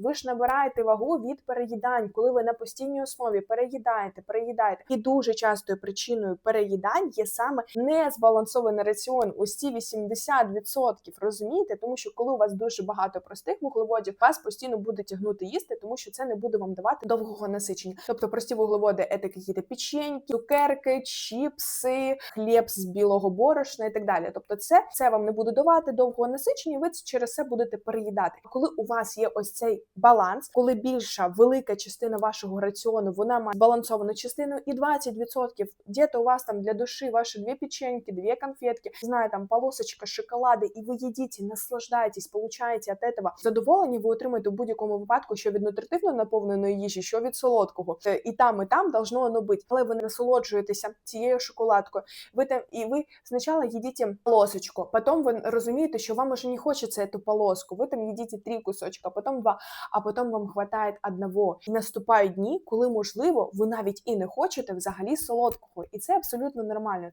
Ви ж набираєте вагу від переїдань, коли ви на постійній основі переїдаєте, переїдаєте. І дуже частою причиною переїдань є саме незбалансований раціон. Ось ці 80%, розумієте? Тому що коли у вас дуже багато простих вуглеводів, вас постійно буде тягнути їсти, тому що це не буде вам давати довгого насичення. Тобто прості вуглеводи це якісь печеньки, цукерки, чіпси, хліб з білого борошна і так далі. Тобто, це, це вам не буде давати довгого насичення, ви через це будете переїдати. Коли у вас є ось цей баланс, коли більша велика частина вашого раціону вона має збалансовану частину, і 20% где-то у вас там для душі ваші дві печеньки, дві конфетки, знаю, там полосочка шоколади, і ви їдите, наслаждаєтесь, получаєте від этого задоволення. Ви отримаєте в будь-якому випадку, що від нутритивно наповненої їжі, що від солодкого. Е, І там, і там должно воно бути. Але ви насолоджуєтеся цією шоколадкою. Ви там і ви спочатку їдите полосочку, потім ви розумієте, що вам уже не хочеться цю полоску. Ви там їдите три кусочка, потім два, а потім вам хватає одного. І наступають дні, коли можливо ви навіть і не хочете взагалі солодкого, і це абсолютно нормально.